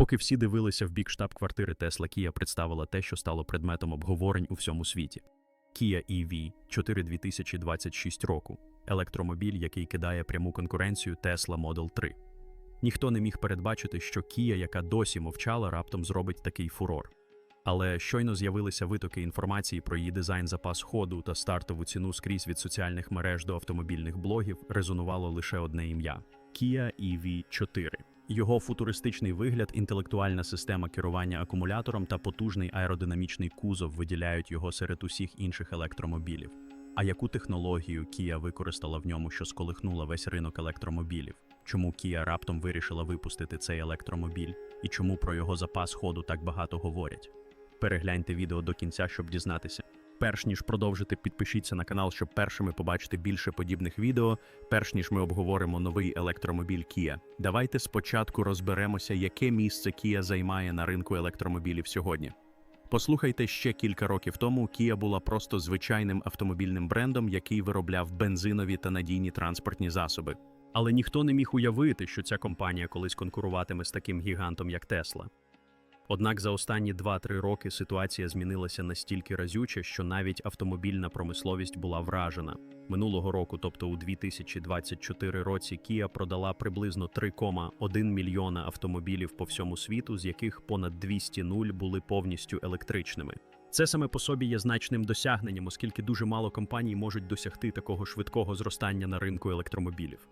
Поки всі дивилися в бік штаб-квартири Тесла, Kia представила те, що стало предметом обговорень у всьому світі. Kia EV 4 2026 року електромобіль, який кидає пряму конкуренцію Tesla Model 3. Ніхто не міг передбачити, що Kia, яка досі мовчала, раптом зробить такий фурор. Але щойно з'явилися витоки інформації про її дизайн запас ходу та стартову ціну скрізь від соціальних мереж до автомобільних блогів, резонувало лише одне ім'я Kia EV4. Його футуристичний вигляд, інтелектуальна система керування акумулятором та потужний аеродинамічний кузов виділяють його серед усіх інших електромобілів. А яку технологію Kia використала в ньому, що сколихнула весь ринок електромобілів? Чому Kia раптом вирішила випустити цей електромобіль? І чому про його запас ходу так багато говорять? Перегляньте відео до кінця, щоб дізнатися. Перш ніж продовжити, підпишіться на канал, щоб першими побачити більше подібних відео. Перш ніж ми обговоримо новий електромобіль Kia. Давайте спочатку розберемося, яке місце Kia займає на ринку електромобілів сьогодні. Послухайте, ще кілька років тому Kia була просто звичайним автомобільним брендом, який виробляв бензинові та надійні транспортні засоби. Але ніхто не міг уявити, що ця компанія колись конкуруватиме з таким гігантом, як Tesla. Однак за останні 2-3 роки ситуація змінилася настільки разюче, що навіть автомобільна промисловість була вражена. Минулого року, тобто у 2024 році, Kia продала приблизно 3,1 мільйона автомобілів по всьому світу, з яких понад 200 нуль були повністю електричними. Це саме по собі є значним досягненням, оскільки дуже мало компаній можуть досягти такого швидкого зростання на ринку електромобілів.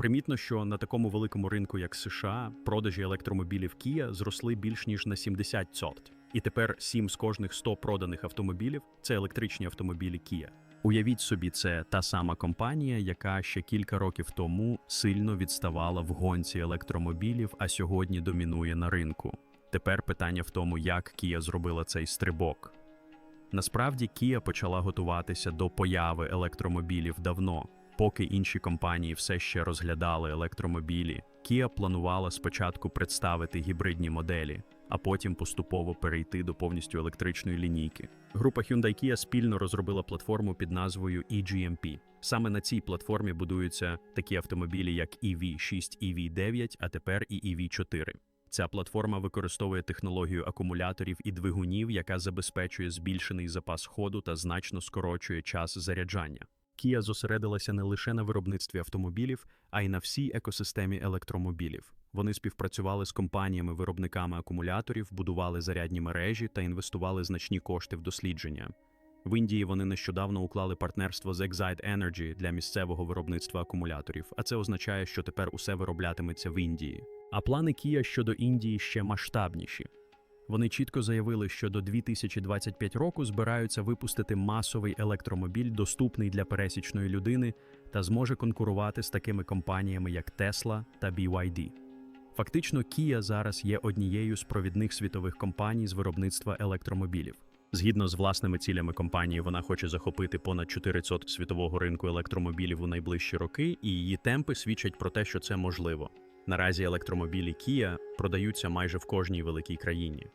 Примітно, що на такому великому ринку, як США, продажі електромобілів Kia зросли більш ніж на 70%. І тепер 7 з кожних 100 проданих автомобілів це електричні автомобілі Kia. Уявіть собі, це та сама компанія, яка ще кілька років тому сильно відставала в гонці електромобілів, а сьогодні домінує на ринку. Тепер питання в тому, як Kia зробила цей стрибок. Насправді Kia почала готуватися до появи електромобілів давно. Поки інші компанії все ще розглядали електромобілі, Kia планувала спочатку представити гібридні моделі, а потім поступово перейти до повністю електричної лінійки. Група Hyundai Kia спільно розробила платформу під назвою eGMP. Саме на цій платформі будуються такі автомобілі, як EV6, EV9, а тепер і EV4. Ця платформа використовує технологію акумуляторів і двигунів, яка забезпечує збільшений запас ходу та значно скорочує час заряджання. Kia зосередилася не лише на виробництві автомобілів, а й на всій екосистемі електромобілів. Вони співпрацювали з компаніями-виробниками акумуляторів, будували зарядні мережі та інвестували значні кошти в дослідження. В Індії вони нещодавно уклали партнерство з Excite Energy для місцевого виробництва акумуляторів, а це означає, що тепер усе вироблятиметься в Індії. А плани Kia щодо Індії ще масштабніші. Вони чітко заявили, що до 2025 року збираються випустити масовий електромобіль, доступний для пересічної людини, та зможе конкурувати з такими компаніями, як Tesla та BYD. Фактично, Kia зараз є однією з провідних світових компаній з виробництва електромобілів. Згідно з власними цілями компанії, вона хоче захопити понад 400 світового ринку електромобілів у найближчі роки, і її темпи свідчать про те, що це можливо. Наразі електромобілі Kia продаються майже в кожній великій країні.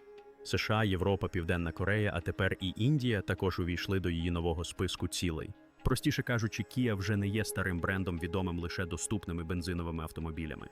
США, Європа, Південна Корея, а тепер і Індія також увійшли до її нового списку цілей. Простіше кажучи, Kia вже не є старим брендом, відомим лише доступними бензиновими автомобілями.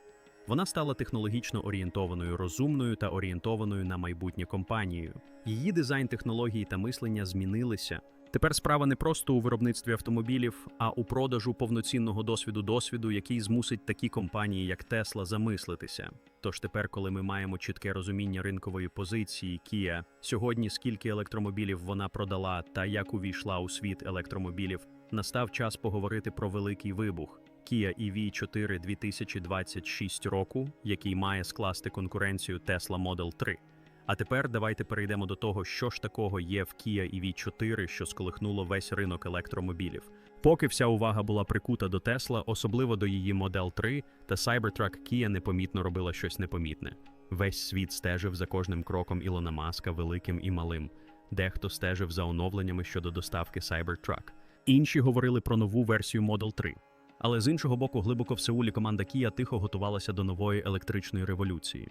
Вона стала технологічно орієнтованою, розумною та орієнтованою на майбутнє компанією. Її дизайн, технології та мислення змінилися. Тепер справа не просто у виробництві автомобілів, а у продажу повноцінного досвіду досвіду, який змусить такі компанії, як Tesla, замислитися. Тож тепер, коли ми маємо чітке розуміння ринкової позиції Kia, сьогодні скільки електромобілів вона продала та як увійшла у світ електромобілів, настав час поговорити про великий вибух. Kia EV4 2026 року, який має скласти конкуренцію Tesla Model 3. А тепер давайте перейдемо до того, що ж такого є в Kia EV4, що сколихнуло весь ринок електромобілів. Поки вся увага була прикута до Tesla, особливо до її Model 3, та Cybertruck Kia непомітно робила щось непомітне. Весь світ стежив за кожним кроком Ілона Маска, великим і малим. Дехто стежив за оновленнями щодо доставки Cybertruck. Інші говорили про нову версію Model 3. Але з іншого боку, глибоко в Сеулі команда Kia тихо готувалася до нової електричної революції.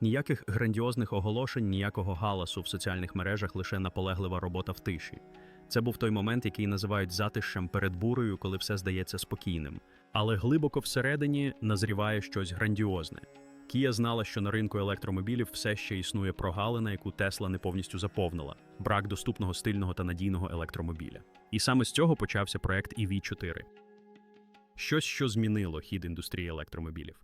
Ніяких грандіозних оголошень, ніякого галасу в соціальних мережах, лише наполеглива робота в тиші. Це був той момент, який називають затишем перед бурею, коли все здається спокійним. Але глибоко всередині назріває щось грандіозне. Kia знала, що на ринку електромобілів все ще існує прогалина, яку Tesla не повністю заповнила брак доступного стильного та надійного електромобіля. І саме з цього почався проект EV4. Щось, що змінило хід індустрії електромобілів.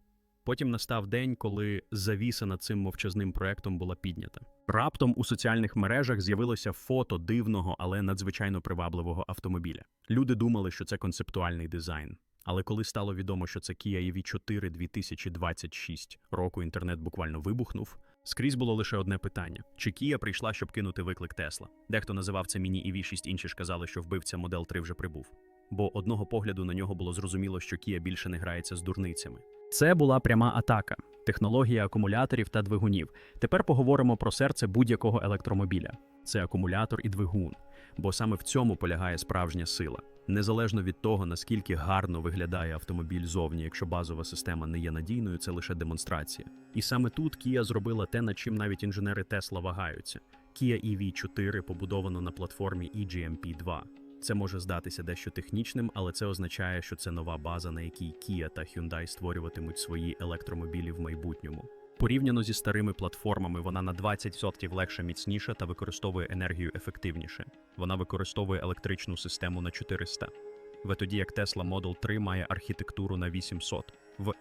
Потім настав день, коли завіса над цим мовчазним проектом була піднята. Раптом у соціальних мережах з'явилося фото дивного, але надзвичайно привабливого автомобіля. Люди думали, що це концептуальний дизайн. Але коли стало відомо, що це Kia EV4 2026 року, інтернет буквально вибухнув. Скрізь було лише одне питання: чи Kia прийшла, щоб кинути виклик Тесла? Дехто називав це міні EV6, інші ж казали, що вбивця Model 3 вже прибув. Бо одного погляду на нього було зрозуміло, що Kia більше не грається з дурницями. Це була пряма атака, технологія акумуляторів та двигунів. Тепер поговоримо про серце будь-якого електромобіля. Це акумулятор і двигун, бо саме в цьому полягає справжня сила. Незалежно від того, наскільки гарно виглядає автомобіль зовні, якщо базова система не є надійною, це лише демонстрація. І саме тут Kia зробила те, над чим навіть інженери Tesla вагаються. Kia EV4 побудовано на платформі E EGMP-2. Це може здатися дещо технічним, але це означає, що це нова база, на якій Kia та Hyundai створюватимуть свої електромобілі в майбутньому. Порівняно зі старими платформами, вона на 20% легша, міцніша та використовує енергію ефективніше. Вона використовує електричну систему на 400. В тоді як Tesla Model 3 має архітектуру на 800. В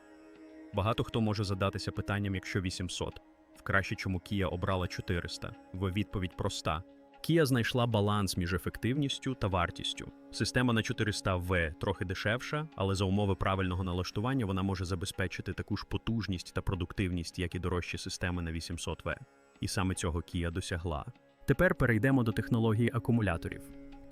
багато хто може задатися питанням, якщо 800. Вкраще чому Kia обрала 400. В відповідь проста. Kia знайшла баланс між ефективністю та вартістю. Система на 400В трохи дешевша, але за умови правильного налаштування вона може забезпечити таку ж потужність та продуктивність, як і дорожчі системи на 800В. І саме цього Kia досягла. Тепер перейдемо до технології акумуляторів.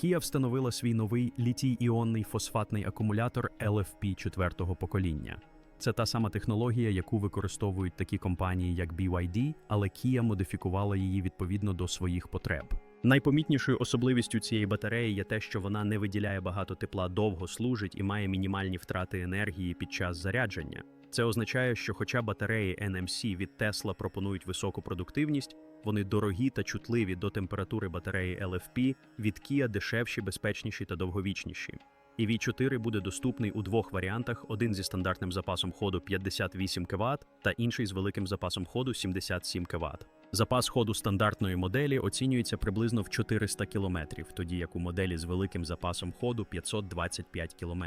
Kia встановила свій новий літій-іонний фосфатний акумулятор LFP четвертого покоління. Це та сама технологія, яку використовують такі компанії, як BYD, але Kia модифікувала її відповідно до своїх потреб. Найпомітнішою особливістю цієї батареї є те, що вона не виділяє багато тепла, довго служить і має мінімальні втрати енергії під час зарядження. Це означає, що хоча батареї NMC від Tesla пропонують високу продуктивність, вони дорогі та чутливі до температури батареї LFP, від Kia дешевші, безпечніші та довговічніші. EV4 буде доступний у двох варіантах: один зі стандартним запасом ходу 58 кВт та інший з великим запасом ходу 77 кВт. Запас ходу стандартної моделі оцінюється приблизно в 400 км, тоді як у моделі з великим запасом ходу 525 км.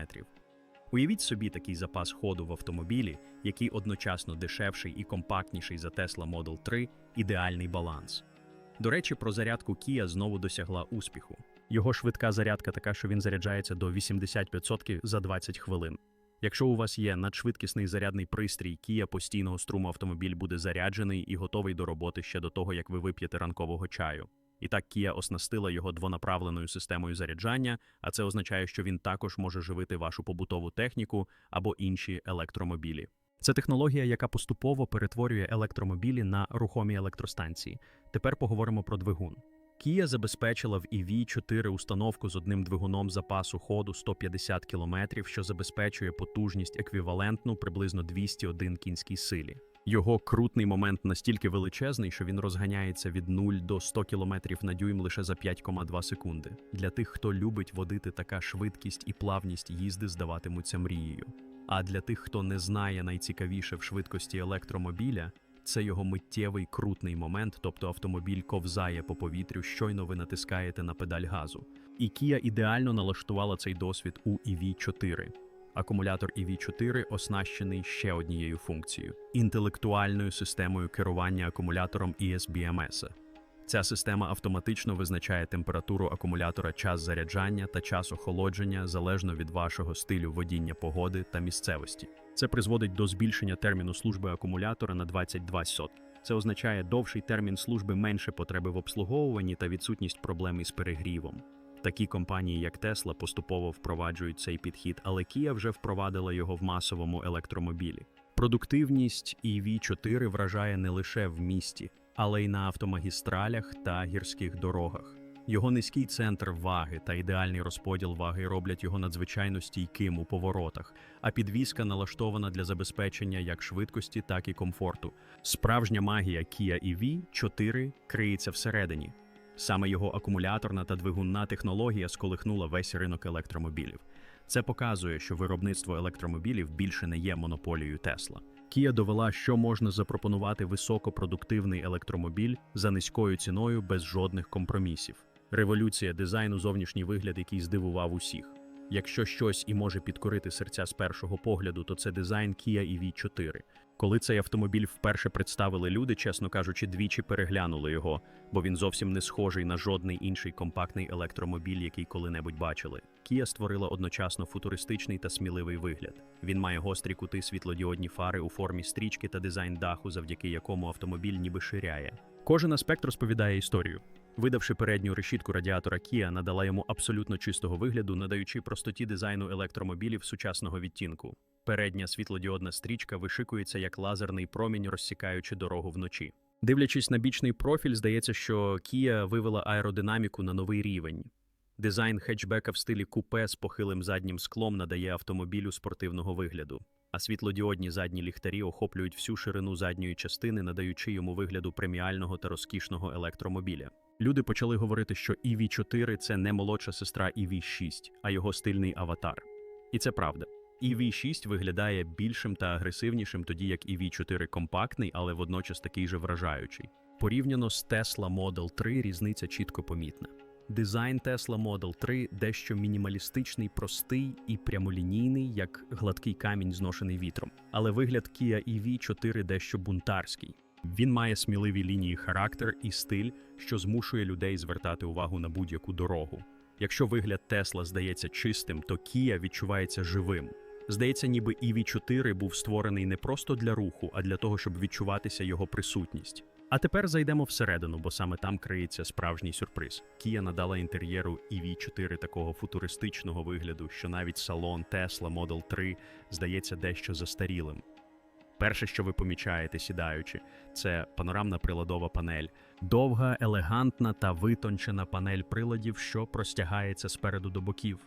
Уявіть собі такий запас ходу в автомобілі, який одночасно дешевший і компактніший за Tesla Model 3 ідеальний баланс. До речі, про зарядку Kia знову досягла успіху. Його швидка зарядка така, що він заряджається до 85% за 20 хвилин. Якщо у вас є надшвидкісний зарядний пристрій, Kia постійного струму автомобіль буде заряджений і готовий до роботи ще до того, як ви вип'єте ранкового чаю. І так Kia оснастила його двонаправленою системою заряджання, а це означає, що він також може живити вашу побутову техніку або інші електромобілі. Це технологія, яка поступово перетворює електромобілі на рухомі електростанції. Тепер поговоримо про двигун. Kia забезпечила в EV4 установку з одним двигуном запасу ходу 150 км, що забезпечує потужність еквівалентну приблизно 201 кінській силі. Його крутний момент настільки величезний, що він розганяється від 0 до 100 км на дюйм лише за 5,2 секунди. Для тих, хто любить водити, така швидкість і плавність їзди здаватимуться мрією. А для тих, хто не знає найцікавіше в швидкості електромобіля, це його миттєвий крутний момент, тобто автомобіль ковзає по повітрю, щойно ви натискаєте на педаль газу. І Kia ідеально налаштувала цей досвід у EV4. Акумулятор EV4 оснащений ще однією функцією інтелектуальною системою керування акумулятором ESBMS. Ця система автоматично визначає температуру акумулятора, час заряджання та час охолодження залежно від вашого стилю водіння погоди та місцевості. Це призводить до збільшення терміну служби акумулятора на 22 сот. Це означає довший термін служби, менше потреби в обслуговуванні та відсутність проблем із перегрівом. Такі компанії, як Tesla, поступово впроваджують цей підхід, але Kia вже впровадила його в масовому електромобілі. Продуктивність EV4 вражає не лише в місті, але й на автомагістралях та гірських дорогах. Його низький центр ваги та ідеальний розподіл ваги роблять його надзвичайно стійким у поворотах, а підвізка налаштована для забезпечення як швидкості, так і комфорту. Справжня магія Kia EV4 криється всередині. Саме його акумуляторна та двигунна технологія сколихнула весь ринок електромобілів. Це показує, що виробництво електромобілів більше не є монополією Тесла. Kia довела, що можна запропонувати високопродуктивний електромобіль за низькою ціною без жодних компромісів. Революція дизайну зовнішній вигляд, який здивував усіх. Якщо щось і може підкорити серця з першого погляду, то це дизайн Kia EV4. Коли цей автомобіль вперше представили люди, чесно кажучи, двічі переглянули його, бо він зовсім не схожий на жодний інший компактний електромобіль, який коли-небудь бачили. Kia створила одночасно футуристичний та сміливий вигляд. Він має гострі кути, світлодіодні фари у формі стрічки та дизайн даху, завдяки якому автомобіль ніби ширяє. Кожен аспект розповідає історію. Видавши передню решітку радіатора Kia, надала йому абсолютно чистого вигляду, надаючи простоті дизайну електромобілів сучасного відтінку. Передня світлодіодна стрічка вишикується як лазерний промінь, розсікаючи дорогу вночі. Дивлячись на бічний профіль, здається, що Kia вивела аеродинаміку на новий рівень. Дизайн хетчбека в стилі купе з похилим заднім склом надає автомобілю спортивного вигляду, а світлодіодні задні ліхтарі охоплюють всю ширину задньої частини, надаючи йому вигляду преміального та розкішного електромобіля. Люди почали говорити, що EV4 – це не молодша сестра EV6, а його стильний аватар. І це правда. EV6 виглядає більшим та агресивнішим, тоді як EV4 компактний, але водночас такий же вражаючий. Порівняно з Tesla Model 3 різниця чітко помітна. Дизайн Tesla Model 3 дещо мінімалістичний, простий і прямолінійний, як гладкий камінь, зношений вітром. Але вигляд Kia EV4 дещо бунтарський. Він має сміливі лінії характер і стиль, що змушує людей звертати увагу на будь-яку дорогу. Якщо вигляд Тесла здається чистим, то Kia відчувається живим. Здається, ніби EV4 був створений не просто для руху, а для того, щоб відчуватися його присутність. А тепер зайдемо всередину, бо саме там криється справжній сюрприз. Kia надала інтер'єру EV4 такого футуристичного вигляду, що навіть салон Tesla Model 3 здається дещо застарілим. Перше, що ви помічаєте, сідаючи, це панорамна приладова панель, довга, елегантна та витончена панель приладів, що простягається спереду до боків.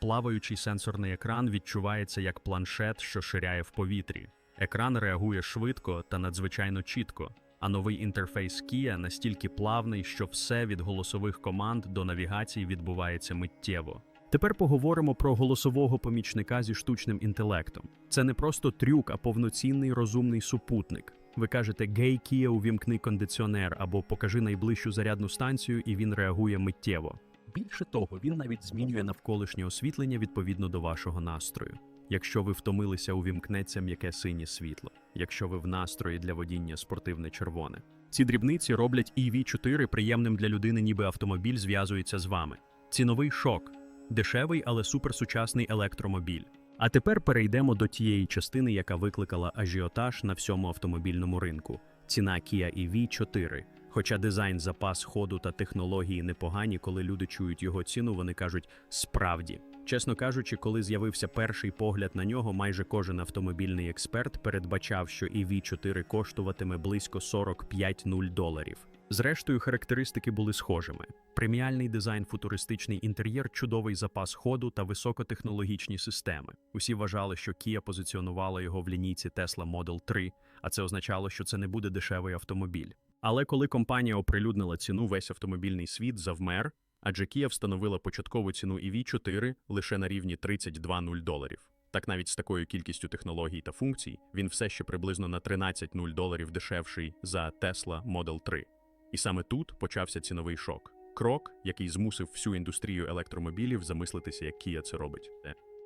Плаваючий сенсорний екран відчувається як планшет, що ширяє в повітрі. Екран реагує швидко та надзвичайно чітко, а новий інтерфейс Kia настільки плавний, що все від голосових команд до навігації відбувається миттєво. Тепер поговоримо про голосового помічника зі штучним інтелектом. Це не просто трюк, а повноцінний розумний супутник. Ви кажете «Гей, Kia, увімкни кондиціонер» або «Покажи найближчу зарядну станцію» і він реагує миттєво. Більше того, він навіть змінює навколишнє освітлення відповідно до вашого настрою. Якщо ви втомилися, увімкнеться м'яке синє світло. Якщо ви в настрої для водіння спортивне червоне. Ці дрібниці роблять EV4 приємним для людини, ніби автомобіль зв'язується з вами. Ціновий шок дешевий, але суперсучасний електромобіль. А тепер перейдемо до тієї частини, яка викликала ажіотаж на всьому автомобільному ринку. Ціна Kia EV4. Хоча дизайн, запас ходу та технології непогані, коли люди чують його ціну, вони кажуть справді. Чесно кажучи, коли з'явився перший погляд на нього, майже кожен автомобільний експерт передбачав, що EV4 коштуватиме близько 45 нуль доларів. Зрештою, характеристики були схожими: преміальний дизайн, футуристичний інтер'єр, чудовий запас ходу та високотехнологічні системи. Усі вважали, що Kia позиціонувала його в лінійці Tesla Model 3, а це означало, що це не буде дешевий автомобіль. Але коли компанія оприлюднила ціну, весь автомобільний світ завмер, адже Kia встановила початкову ціну EV4 лише на рівні 32 нуль доларів. Так навіть з такою кількістю технологій та функцій він все ще приблизно на 13 нуль доларів дешевший за Tesla Model 3. І саме тут почався ціновий шок. Крок, який змусив всю індустрію електромобілів замислитися, як Kia це робить.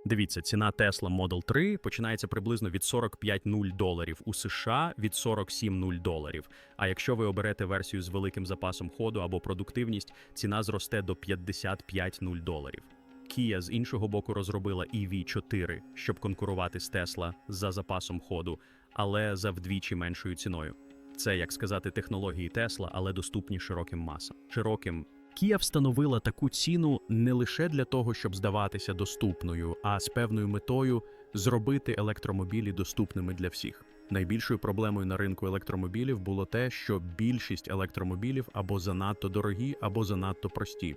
Дивіться, ціна Tesla Model 3 починається приблизно від 45 нуль доларів у США від 47 нуль доларів. А якщо ви оберете версію з великим запасом ходу або продуктивність, ціна зросте до 55 нуль доларів. Kia з іншого боку розробила EV4, щоб конкурувати з Tesla за запасом ходу, але за вдвічі меншою ціною. Це, як сказати, технології Тесла, але доступні широким масам. Широким Kia встановила таку ціну не лише для того, щоб здаватися доступною, а з певною метою зробити електромобілі доступними для всіх. Найбільшою проблемою на ринку електромобілів було те, що більшість електромобілів або занадто дорогі, або занадто прості.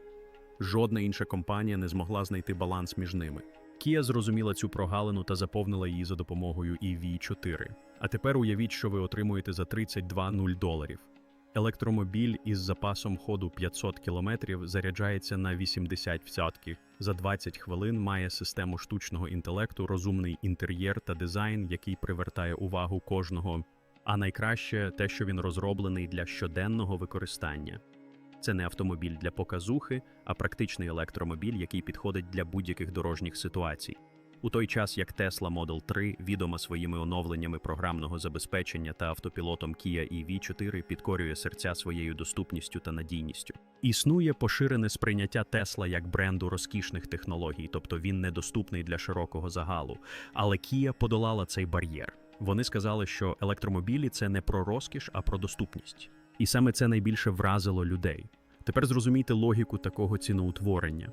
Жодна інша компанія не змогла знайти баланс між ними. Kia зрозуміла цю прогалину та заповнила її за допомогою EV4. А тепер уявіть, що ви отримуєте за 32 нуль доларів. Електромобіль із запасом ходу 500 км заряджається на 80%. За 20 хвилин має систему штучного інтелекту, розумний інтер'єр та дизайн, який привертає увагу кожного. А найкраще те, що він розроблений для щоденного використання. Це не автомобіль для показухи, а практичний електромобіль, який підходить для будь-яких дорожніх ситуацій. У той час як Tesla Model 3 відома своїми оновленнями програмного забезпечення та автопілотом Kia EV4 підкорює серця своєю доступністю та надійністю. Існує поширене сприйняття Tesla як бренду розкішних технологій, тобто він недоступний для широкого загалу. Але Kia подолала цей бар'єр. Вони сказали, що електромобілі це не про розкіш, а про доступність. І саме це найбільше вразило людей. Тепер зрозумійте логіку такого ціноутворення.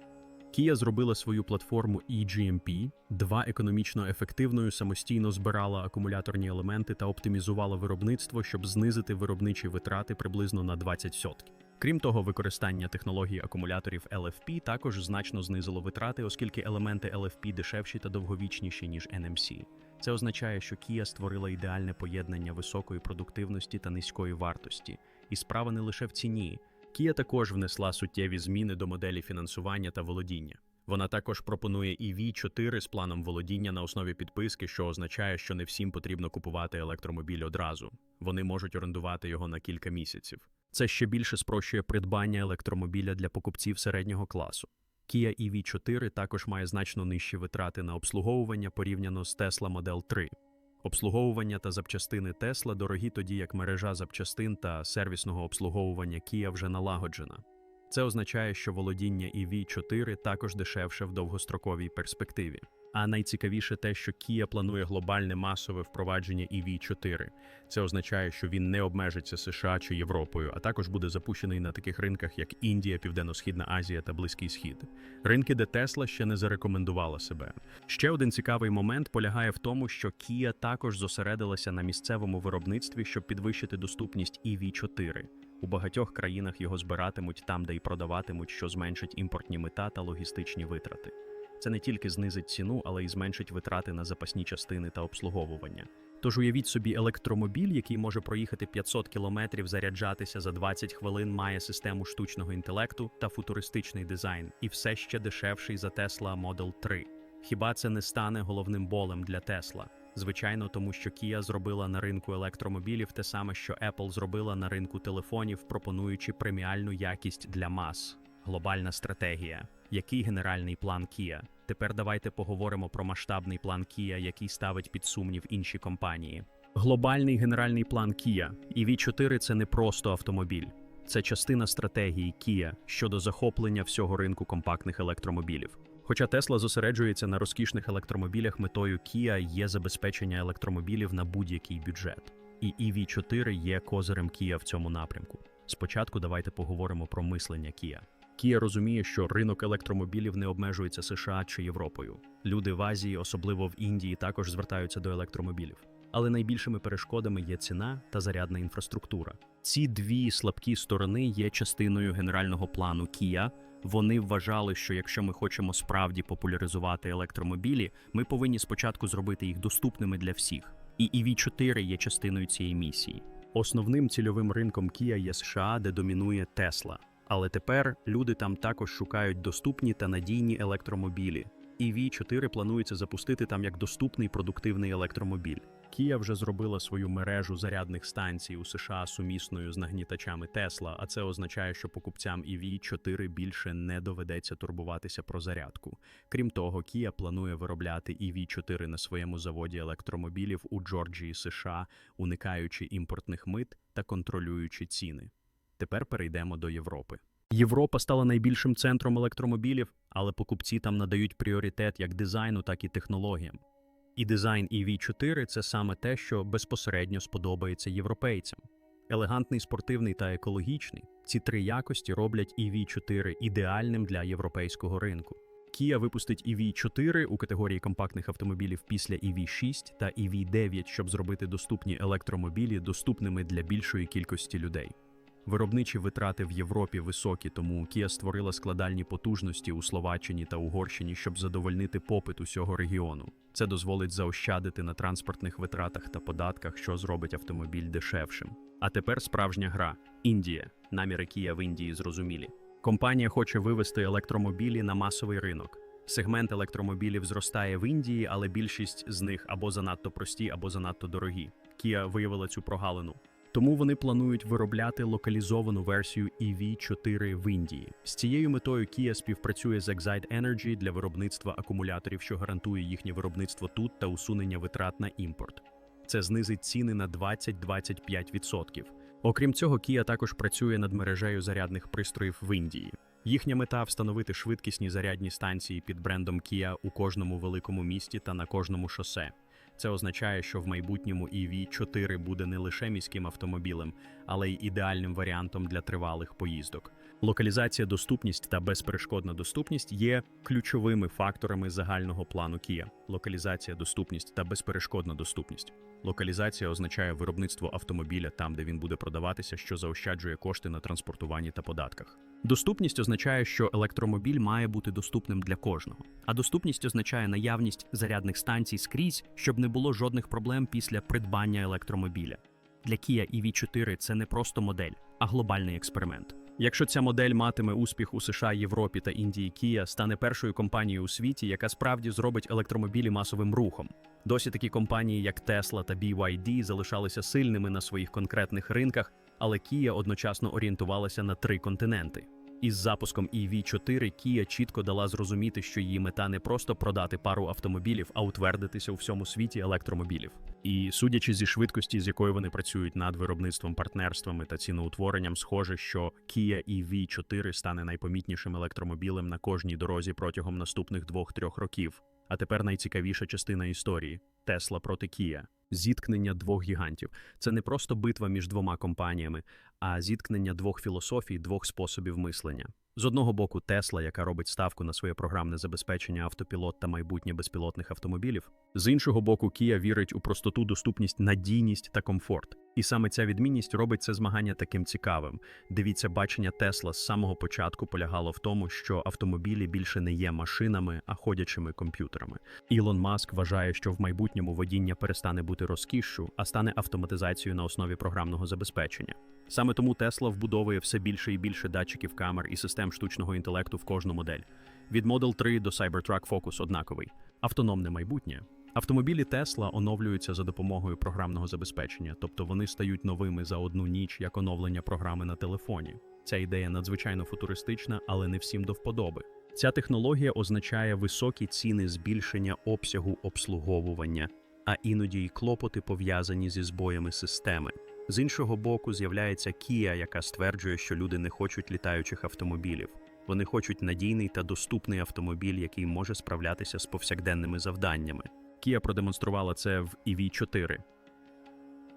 Kia зробила свою платформу eGMP, два економічно ефективною, самостійно збирала акумуляторні елементи та оптимізувала виробництво, щоб знизити виробничі витрати приблизно на 20%. Крім того, використання технології акумуляторів LFP також значно знизило витрати, оскільки елементи LFP дешевші та довговічніші, ніж NMC. Це означає, що Kia створила ідеальне поєднання високої продуктивності та низької вартості. І справа не лише в ціні. Kia також внесла суттєві зміни до моделі фінансування та володіння. Вона також пропонує EV4 з планом володіння на основі підписки, що означає, що не всім потрібно купувати електромобіль одразу. Вони можуть орендувати його на кілька місяців. Це ще більше спрощує придбання електромобіля для покупців середнього класу. Kia EV4 також має значно нижчі витрати на обслуговування порівняно з Tesla Model 3. Обслуговування та запчастини Тесла дорогі тоді, як мережа запчастин та сервісного обслуговування Kia вже налагоджена. Це означає, що володіння EV4 також дешевше в довгостроковій перспективі. А найцікавіше те, що Kia планує глобальне масове впровадження EV4. Це означає, що він не обмежиться США чи Європою, а також буде запущений на таких ринках, як Індія, Південно-Східна Азія та Близький Схід. Ринки, де Tesla ще не зарекомендувала себе. Ще один цікавий момент полягає в тому, що Kia також зосередилася на місцевому виробництві, щоб підвищити доступність EV4. У багатьох країнах його збиратимуть там, де й продаватимуть, що зменшить імпортні мита та логістичні витрати. Це не тільки знизить ціну, але й зменшить витрати на запасні частини та обслуговування. Тож уявіть собі електромобіль, який може проїхати 500 кілометрів, заряджатися за 20 хвилин, має систему штучного інтелекту та футуристичний дизайн, і все ще дешевший за Tesla Model 3. Хіба це не стане головним болем для Tesla? Звичайно, тому що Kia зробила на ринку електромобілів те саме, що Apple зробила на ринку телефонів, пропонуючи преміальну якість для мас. Глобальна стратегія. Який генеральний план Kia? Тепер давайте поговоримо про масштабний план Kia, який ставить під сумнів інші компанії. Глобальний генеральний план Kia. EV4 – це не просто автомобіль. Це частина стратегії Kia щодо захоплення всього ринку компактних електромобілів. Хоча Tesla зосереджується на розкішних електромобілях, метою Kia є забезпечення електромобілів на будь-який бюджет. І EV4 є козирем Kia в цьому напрямку. Спочатку давайте поговоримо про мислення Kia. Kia розуміє, що ринок електромобілів не обмежується США чи Європою. Люди в Азії, особливо в Індії, також звертаються до електромобілів. Але найбільшими перешкодами є ціна та зарядна інфраструктура. Ці дві слабкі сторони є частиною генерального плану Kia. Вони вважали, що якщо ми хочемо справді популяризувати електромобілі, ми повинні спочатку зробити їх доступними для всіх. І EV4 є частиною цієї місії. Основним цільовим ринком Kia є США, де домінує Tesla. Але тепер люди там також шукають доступні та надійні електромобілі. EV4 планується запустити там як доступний продуктивний електромобіль. Kia вже зробила свою мережу зарядних станцій у США сумісною з нагнітачами Tesla, а це означає, що покупцям EV4 більше не доведеться турбуватися про зарядку. Крім того, Kia планує виробляти EV4 на своєму заводі електромобілів у Джорджії, США, уникаючи імпортних мит та контролюючи ціни. Тепер перейдемо до Європи. Європа стала найбільшим центром електромобілів, але покупці там надають пріоритет як дизайну, так і технологіям. І дизайн EV4 – це саме те, що безпосередньо сподобається європейцям. Елегантний, спортивний та екологічний. Ці три якості роблять EV4 ідеальним для європейського ринку. Kia випустить EV4 у категорії компактних автомобілів після EV6 та EV9, щоб зробити доступні електромобілі доступними для більшої кількості людей. Виробничі витрати в Європі високі, тому Kia створила складальні потужності у Словаччині та Угорщині, щоб задовольнити попит усього регіону. Це дозволить заощадити на транспортних витратах та податках, що зробить автомобіль дешевшим. А тепер справжня гра Індія. Наміри Kia в Індії зрозумілі. Компанія хоче вивести електромобілі на масовий ринок. Сегмент електромобілів зростає в Індії, але більшість з них або занадто прості, або занадто дорогі. Kia виявила цю прогалину. Тому вони планують виробляти локалізовану версію EV4 в Індії. З цією метою Kia співпрацює з Excite Energy для виробництва акумуляторів, що гарантує їхнє виробництво тут та усунення витрат на імпорт. Це знизить ціни на 20-25%. Окрім цього, Kia також працює над мережею зарядних пристроїв в Індії. Їхня мета встановити швидкісні зарядні станції під брендом Kia у кожному великому місті та на кожному шосе. Це означає, що в майбутньому EV4 буде не лише міським автомобілем, але й ідеальним варіантом для тривалих поїздок. Локалізація, доступність та безперешкодна доступність є ключовими факторами загального плану Kia. Локалізація, доступність та безперешкодна доступність. Локалізація означає виробництво автомобіля там, де він буде продаватися, що заощаджує кошти на транспортуванні та податках. Доступність означає, що електромобіль має бути доступним для кожного. А доступність означає наявність зарядних станцій скрізь, щоб не було жодних проблем після придбання електромобіля. Для Kia EV4 це не просто модель, а глобальний експеримент. Якщо ця модель матиме успіх у США, Європі та Індії, Kia стане першою компанією у світі, яка справді зробить електромобілі масовим рухом. Досі такі компанії, як Tesla та BYD, залишалися сильними на своїх конкретних ринках, але Kia одночасно орієнтувалася на три континенти. Із запуском EV4 Kia чітко дала зрозуміти, що її мета не просто продати пару автомобілів, а утвердитися у всьому світі електромобілів. І судячи зі швидкості, з якою вони працюють над виробництвом, партнерствами та ціноутворенням, схоже, що Kia EV4 стане найпомітнішим електромобілем на кожній дорозі протягом наступних двох-трьох років. А тепер найцікавіша частина історії Тесла проти Kia. Зіткнення двох гігантів. Це не просто битва між двома компаніями, а зіткнення двох філософій, двох способів мислення. З одного боку, Тесла, яка робить ставку на своє програмне забезпечення автопілот та майбутнє безпілотних автомобілів. З іншого боку, Kia вірить у простоту, доступність, надійність та комфорт. І саме ця відмінність робить це змагання таким цікавим. Дивіться, бачення Тесла з самого початку полягало в тому, що автомобілі більше не є машинами, а ходячими комп'ютерами. Ілон Маск вважає, що в майбутньому водіння перестане бути розкішшю, а стане автоматизацією на основі програмного забезпечення. Саме тому Тесла вбудовує все більше і більше датчиків камер і систем штучного інтелекту в кожну модель. Від Model 3 до Cybertruck Focus однаковий. Автономне майбутнє. Автомобілі Тесла оновлюються за допомогою програмного забезпечення, тобто вони стають новими за одну ніч як оновлення програми на телефоні. Ця ідея надзвичайно футуристична, але не всім до вподоби. Ця технологія означає високі ціни збільшення обсягу обслуговування, а іноді й клопоти пов'язані зі збоями системи. З іншого боку, з'являється Kia, яка стверджує, що люди не хочуть літаючих автомобілів. Вони хочуть надійний та доступний автомобіль, який може справлятися з повсякденними завданнями. Kia продемонструвала це в EV4.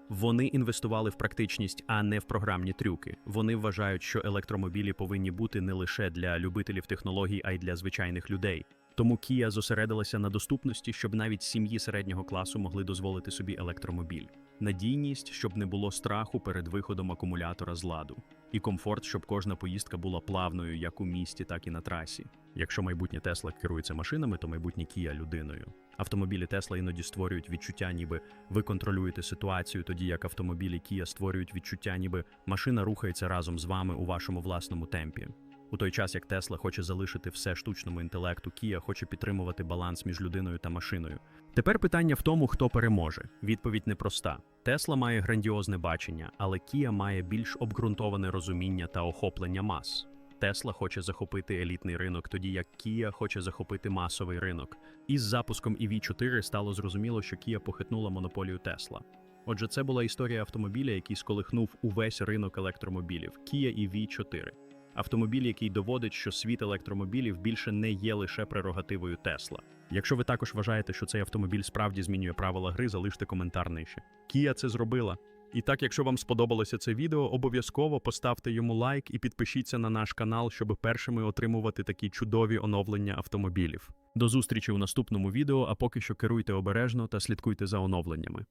Вони інвестували в практичність, а не в програмні трюки. Вони вважають, що електромобілі повинні бути не лише для любителів технологій, а й для звичайних людей. Тому Kia зосередилася на доступності, щоб навіть сім'ї середнього класу могли дозволити собі електромобіль, надійність, щоб не було страху перед виходом акумулятора з ладу, і комфорт, щоб кожна поїздка була плавною як у місті, так і на трасі. Якщо майбутнє Тесла керується машинами, то майбутнє Kia – людиною. Автомобілі Тесла іноді створюють відчуття, ніби ви контролюєте ситуацію, тоді як автомобілі Kia створюють відчуття, ніби машина рухається разом з вами у вашому власному темпі. У той час як Тесла хоче залишити все штучному інтелекту, Kia хоче підтримувати баланс між людиною та машиною. Тепер питання в тому, хто переможе. Відповідь непроста. Тесла має грандіозне бачення, але Kia має більш обґрунтоване розуміння та охоплення мас. Тесла хоче захопити елітний ринок, тоді як Kia хоче захопити масовий ринок. Із запуском EV4 стало зрозуміло, що Kia похитнула монополію Тесла. Отже, це була історія автомобіля, який сколихнув увесь ринок електромобілів Kia EV4. Автомобіль, який доводить, що світ електромобілів більше не є лише прерогативою Тесла. Якщо ви також вважаєте, що цей автомобіль справді змінює правила гри, залиште коментар нижче. Kia це зробила. І так, якщо вам сподобалося це відео, обов'язково поставте йому лайк і підпишіться на наш канал, щоб першими отримувати такі чудові оновлення автомобілів. До зустрічі у наступному відео, а поки що керуйте обережно та слідкуйте за оновленнями.